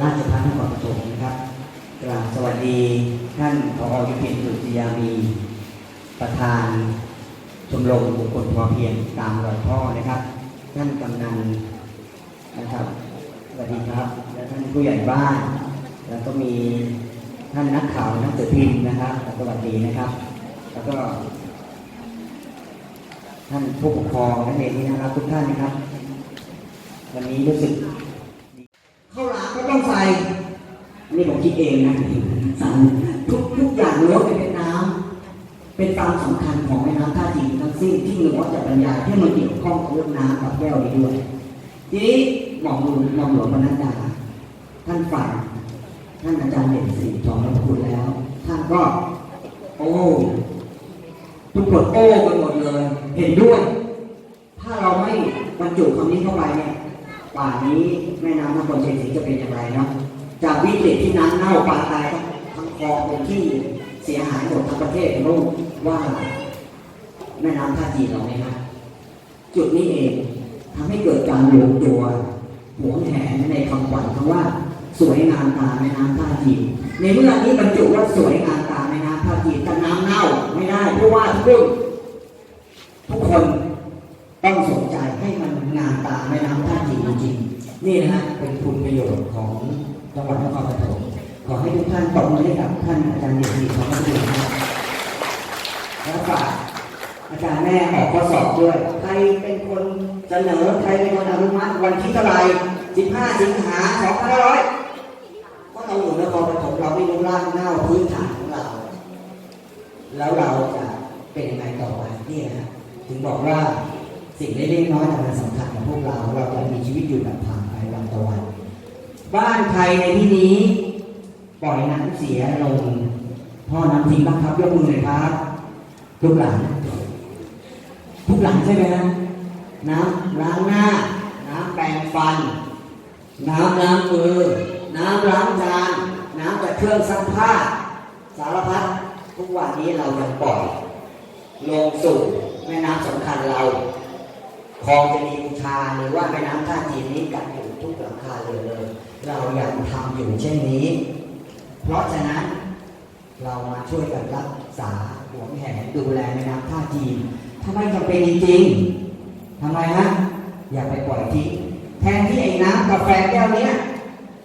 ราชภัฏนครปฐมนะครับกราบสวัสดีท่านผอยุพินสุจิยามี ประธานชมรมบุคคลพอเพียงตามรอยพ่อนะครับ ท่านกำนันนะครับสวัสดีครับ และท่านผู้ใหญ่บ้าน แล้วก็มีท่านนักข่าวนักสืบพิมพ์นะครับสวัสดีนะครับ แล้วก็ท่านผู้ปกครองนักเรียนที่น่ารักทุกท่านนะครับ วันนี้รู้สึก ข้าวหลามก็ต้องใส่อันนี้ผมคิดเองนะสั่งทุกทุกอย่างล้วนเป็นน้ำเป็นตามสำคัญของแม่น้ำท่าจีนทั้งสิ้นที่หนูว่าจะบรรยายที่มันเกี่ยวข้องกับเรื่องน้ำกับแก้วนี้ด้วย ทีนี้หม่อมหลวงหม่อมหลวงปนัดดาท่านฟังท่านอาจารย์เด่นศรีทองรัตคุณแล้ว ท่านก็ โอ้ทุกคนโอ้กันหมดเลย เห็นด้วย ถ้าเราไม่บรรจุคำนี้เข้าไปเนี่ย ป่านนี้แม่น้ำนครชัยศรีจะเป็นอย่างไรเนาะจากวิกฤตที่น้ำเน่าปลาตายทั้งคลองเป็นที่เสียหายหมดทั้งประเทศรู้ว่าแม่น้ำท่าจีนเราไหมครับจุดนี้เองทำให้เกิดการรวมตัวหวงแหนในคำขวัญคำว่า สวยงามตาแม่น้ำท่าจีนในเมื่อนี้บรรจุว่าสวยงามตาแม่น้ำท่าจีนแต่น้ำเน่าไม่ได้เพราะว่าทุกทุกคนต้องสนใจให้ มันงตาแม่น้ำท่าจีนจริงๆนี่นะฮะเป็นคุณประโยชน์ของจังหวัดนครปฐมขอให้ทุกท่านตบมือให้กับท่านอาจารย์เดชดีของพระคุณครับแล้วฝากอาจารย์แม่ออกข้อสอบด้วย ใครเป็นคนเสนอใครเป็นคนอนุมัติวันที่เท่าไหร่15สิงหา2500เพราะเราอยู่นครปฐมเราไม่รู้ร่างเน่าพื้นฐานของเรา แล้วเราจะเป็นยังไงต่อไปนี่นะถึงบอกว่า สิ่งเล็กๆน้อยแต่มันสำคัญกับพวกเรา เราจะมีชีวิตอยู่แบบผ่านไปวันต่อวัน บ้านใครในที่นี้ ปล่อยน้ำเสียลงพ่อน้ำทิ้งบ้างครับยกมือหน่อยครับลูกหลานทุกหลังใช่ไหมฮะน้ำล้างหน้า น้ำแปรงฟัน น้ำล้างมือ น้ำล้างจาน น้ำจากเครื่องซักผ้า สารพัดทุกวันนี้เรายังปล่อย ลงสู่แม่น้ำสำคัญเรา คลองจะมีบูชาหรือว่าแม่น้ำท่าจีนนี้กัดอยู่ทุกหลังคาเรือนเลย เรายังทำอยู่เช่นนี้ เพราะฉะนั้นเรามาช่วยกันรักษาหวงแหนดูแลแม่น้ำท่าจีนถ้าไม่จำเป็นจริงๆทำไมฮะอย่าไปปล่อยทิ้งแทนที่ไอ้น้ำกาแฟแก้วเนี้ย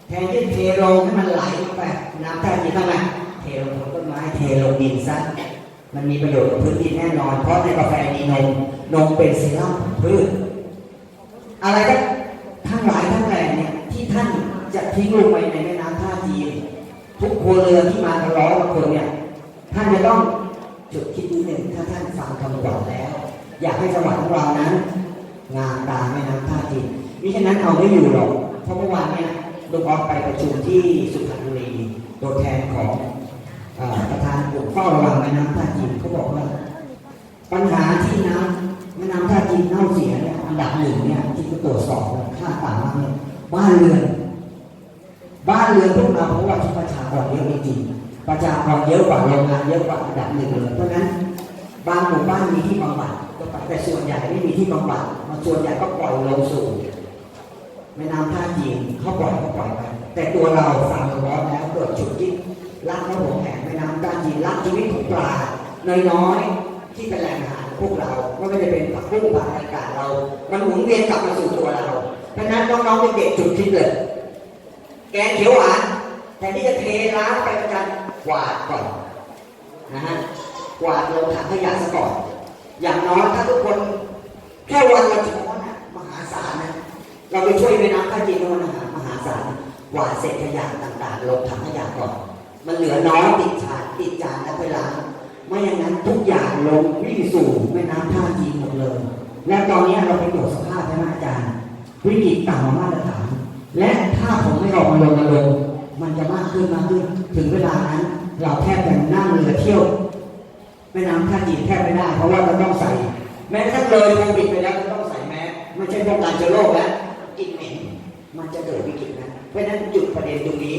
แทนที่เทลงให้มันไหลไปน้ำท่าจีนทำไมเทลงต้นไม้เทลงดินซะ มันมีประโยชน์กับพื้นดินแน่นอน เพราะในกาแฟมีนม นมเป็นเซรั่มของพืช อะไรก็ทั้งหลายทั้งแหล่เนี่ยที่ท่านจะทิ้งลงไปในแม่น้ำท่าจีนทุกครัวเรือนที่มาร้อยกว่าคนเนี่ย ท่านจะต้องจุดคิดนิดหนึ่งถ้าท่านฟังคำกล่าวแล้ว อยากให้จังหวัดของเรานั้น งามตาแม่น้ำท่าจีนมิฉะนั้นเอาไม่อยู่หรอกเพราะเมื่อวานเนี่ยลุงออฟไปประชุมที่สุพรรณบุรีตัวแทนของอประธาน เฝ้าระวังแม่น้ำท่าจีนเขาบอกว่า ปัญหาที่น้ำแม่น้ำท่าจีนเน่าเสียเนี่ยอันดับหนึ่งเนี่ยที่เขาตรวจสอบเนี่ยค่าต่างมากเนี่ยบ้านเรือนบ้านเรือนพวกเราเพราะว่าที่ประชากรเยอะจริงประชากรเยอะกว่าโรงงานเยอะกว่าอันดับหนึ่งเลยเพราะนั้นบางหมู่บ้านมีที่บำบัดก็แต่ส่วนใหญ่ไม่มีที่บำบัดมาส่วนใหญ่ก็ปล่อยลงสู่แม่น้ำท่าจีนเขาปล่อยก็ปล่อยไปแต่ตัวเราฟังร้อนแล้วเกิดจุดที่รักและหวแหน แม่น้ำท่าจีนรักชีวิตของปลาน้อยๆที่เป็นแหล่งอาหารพวกเราไม่ว่าจะเป็นผักบุ้งผักอากาศเรา มันหมุนเวียนกลับมาสู่ตัวเราเพราะฉะนั้นน้องๆเด็กๆจุดคิดเลยแกงเขียวหวานแทนที่จะเทล้างไปประจันกวาดก่อนนะฮะกวาดลงถังขยะซะก่อน อย่างน้อยถ้าทุกคนแค่วันละช้อนนะมหาศาลนะเราไปช่วยแม่น้ำท่าจีนด้วยนะฮะมหาศาลกวาดเศษขยะต่างๆลงถังขยะก่อน มันเหลือน้อยติดชานติดจานแล้วไปล้างไม่อย่างนั้นทุกอย่างลงวิ่งสู่แม่น้ำท่าจีนหมดเลย และตอนนี้เราไปตรวจสภาพใช่ไหมอาจารย์ วิกฤตต่ำกว่ามาตรฐาน และถ้าผมไม่ออกมาลงมาลงมันจะมากขึ้นมากขึ้น ถึงเวลานั้น เราแทบจะนั่งเรือเที่ยวแม่น้ำท่าจีนแทบไม่ได้ เพราะว่าเราต้องใส่ แม้กระทั่งเลยโควิดไปแล้วก็ต้องใส่แมสไม่ใช่ป้องกันเชื้อโรคแล้วกินเหม็นมันจะเกิดวิกฤตนะเพราะฉะนั้นหยุดประเด็นตรงนี้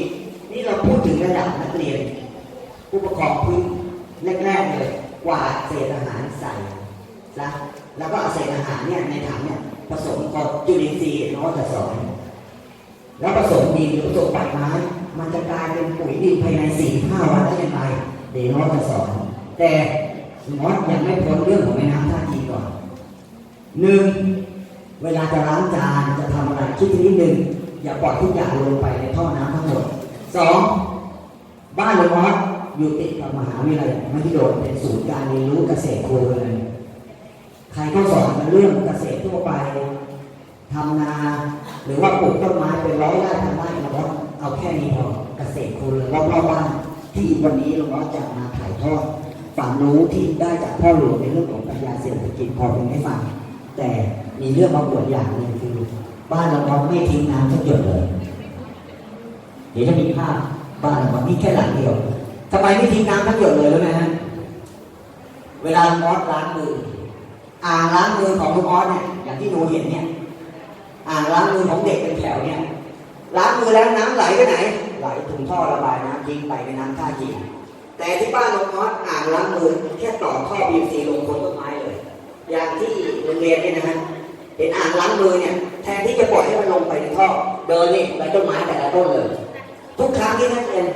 นี่เราพูดถึงระดับนักเรียน ผู้ปกครองพื้นแรกๆเลยกวาดเศษอาหารใส่ซะแล้วก็เอาเศษอาหารเนี่ยในถังเนี่ยผสมกับจุลินทรีย์นวัตสอนแล้วผสมดินหรือผสมปัดไม้มันจะกลายเป็นปุ๋ยดินภายในสี่ห้าวันได้ยังไงเดี๋ยวน้องจะสอนแต่มอสยังไม่พ้นเรื่องของแม่น้ำท่าจีนก่อนหนึ่งเวลาจะล้างจานจะทำอะไรคิดทีนิดหนึ่งอย่าปล่อยทุกอย่างลงไปในท่อน้ำทั้งหมด สองบ้านเลยมอสอยู่ติดกับมหาวิทยาลัยมหิดลเป็นศูนย์การเรียนรู้เกษตรครัวเรือนใครก็สอนเรื่องเกษตรทั่วไปทำนา หรือว่าปลูกต้นไม้เป็นร้อยไร่พันไร่เราก็เอาแค่นี้พอเกษตรครัวเรือนรอบๆบ้านที่วันนี้เราก็จะมาถ่ายทอดความรู้ที่ได้จากพ่อหลวงในเรื่องของปัญญาเศรษฐกิจพอเป็นให้ฟังแต่มีเรื่องมาปวดอย่างหนึ่งคือบ้านเราไม่ทิ้งน้ำทุกหยดเลย เดี๋ยวจะมีภาพบ้านเรามีแค่หลังเดียวทำไมไม่ทิ้งน้ำทุกหยดเลยรู้ไหมฮะเวลามอสล้างมืออ่างล้างมือของลูกออสเนี่ยอย่างที่หนูเห็นเนี่ยอ่างล้างมือของเด็กเป็นแถวเนี่ยล้างมือแล้วน้ำไหลไปไหนไหลถึงท่อระบายน้ำทิ้งไปในน้ำท่าจีแต่ที่บ้านน้ออสอ่างล้างมือแค่ต่อท่อ PVC ลงบนต้นไม้เลย อย่างที่โรงเรียนเนี่ยนะฮะเห็นอ่างล้างมือเนี่ยแทนที่จะปล่อยให้มันลงไปในท่อเดินนี่ไปต้นไม้แต่ละต้นเลย กครั้งที่นักเรียน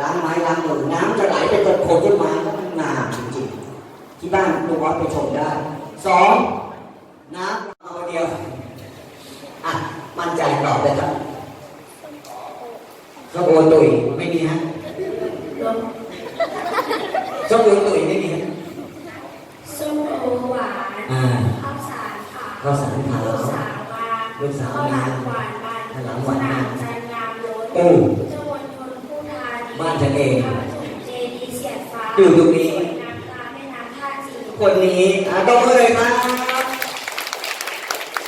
ล้างไม้ล้างมือน้ำจะไหลไปตรงโคนต้นไม้แล้วมันงามจริงๆ ที่บ้านลูกออสไปชมได้สองน้ำเอาเดียวอะมั่นใจตอบเลยครับส้มโอตุยไม่มีฮะส้มโอตุยไม่มีฮะส้มโอหวานอ่าข้าวสารขาวข้าวสารขาวลูกสาวบานลูกสาวข้าวหบาลานมหวานบานข้าวหลามหวานบาน จันงามล้นโอ้เจ้าวันทนผู้ทาดีบ้านฉันเองข้าพเจ้าเจดีย์เสียดฟ้าอยู่ตรงนี้ สวยน้ำตาแม่น้ำท่าจีน คนนี้อะตบมือเลยครับ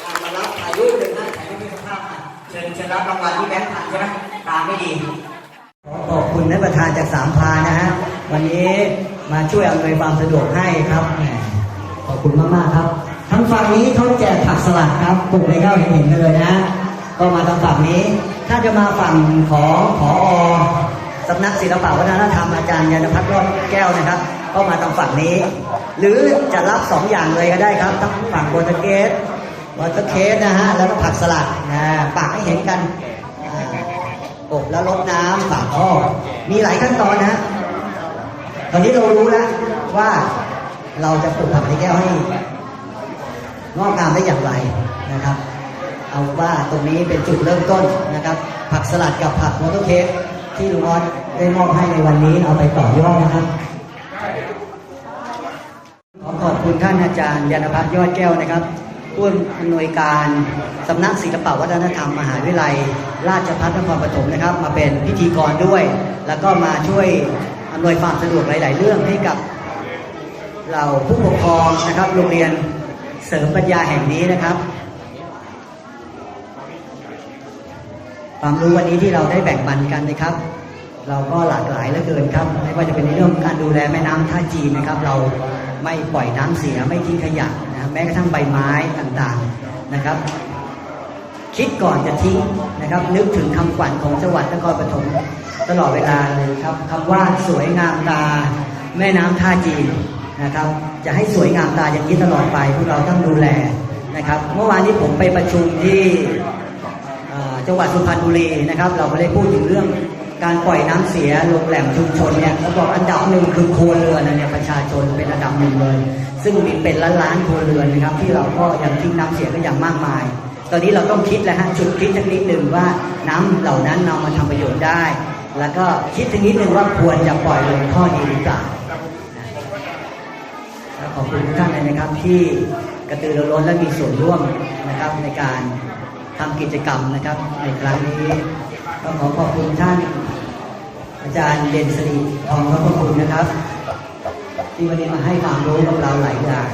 อะมารับถ่ายรูปหนึ่งนะถ่ายรูปเป็นภาพอะเชิญเชิญรับรางวัลที่แบงค์พันใช่ไหมตาไม่ดีขอบคุณท่านประธานจากสามพานะฮะวันนี้มาช่วยอำนวยความสะดวกให้ครับแหมขอบคุณมากๆครับทั้งฝั่งนี้เขาแจกผักสลัดครับปลูกในเข้าเห็นๆกันเลยนะ ก็มาทางฝั่งนี้ ถ้าจะมาฝั่งของผอสำนักศิลปวัฒนธรรมอาจารย์ยานพัฒน์รอดแก้วนะครับก็มาทางฝั่งนี้ หรือจะรับสองอย่างเลยก็ได้ครับทั้งฝั่งโบตเกสวอเตอร์เคสนะฮะ แล้วก็ผักสลัดนะปากให้เห็นกันอบแล้วลดน้ำฝากท่อมีหลายขั้นตอนนะฮะ ตอนนี้เรารู้แล้วว่าเราจะปลูกผักในแก้วให้งอกงามได้อย่างไรนะครับ เอาว่าตรงนี้เป็นจุดเริ่มต้นนะครับ ผักสลัดกับผักมอเตอร์เค้กที่ลุงออสได้มอบให้ในวันนี้เอาไปต่อยอดนะครับขอขอบคุณท่านอาจารย์ยานพัฒน์ยอดแก้วนะครับผู้อำนวยการสำนักศิลปวัฒนธรรมมหาวิทยาลัย ราชภัฏนครปฐมนะครับ มาเป็นพิธีกรด้วย แล้วก็มาช่วยอำนวยความสะดวกหลาย ๆ เรื่องให้กับเราผู้ปกครองนะครับ โรงเรียนเสริมปัญญาแห่งนี้นะครับ ความรู้วันนี้ที่เราได้แบ่งปันกันนะครับ เราก็หลากหลายเหลือเกินครับ ไม่ว่าจะเป็นในเรื่องของการดูแลแม่น้ำท่าจีนนะครับ เราไม่ปล่อยน้ำเสียไม่ทิ้งขยะนะแม้กระทั่งใบไม้ต่างๆนะครับ คิดก่อนจะทิ้งนะครับ นึกถึงคำขวัญของจังหวัดนครปฐมตลอดเวลาเลยครับคำว่าสวยงามตาแม่น้ำท่าจีนนะครับ จะให้สวยงามตาอย่างนี้ตลอดไปพวกเราต้องดูแลนะครับ เมื่อวานนี้ผมไปประชุมที่ จังหวัดสุพรรณบุรีนะครับ เราก็ได้พูดถึงเรื่องการปล่อยน้ำเสียลงแหล่งชุมชนเนี่ยเขาบอกอันดับหนึ่งคือครัวเรือนเนี่ยประชาชนเป็นอันดับหนึ่งเลย ซึ่งมีเป็นล้านล้านครัวเรือนนะครับ ที่เราก็ยังทิ้งน้ำเสียก็อย่างมากมาย ตอนนี้เราต้องคิดแล้วฮะจุดคิดสักนิดหนึ่งว่าน้ำเหล่านั้นนำมาทำประโยชน์ได้ แล้วก็คิดสักนิดหนึ่งว่าควรจะปล่อยลงท่อดีหรือเปล่าขอบคุณทุกท่านเลยนะครับที่กระตือรือร้นและมีส่วนร่วมนะครับในการ ทำกิจกรรมนะครับ ในครั้งนี้ก็ขอขอบคุณท่าน อาจารย์เด่นสรีทองพระคุณนะครับ ที่วันนี้มาให้ความรู้กับเราหลายอย่าง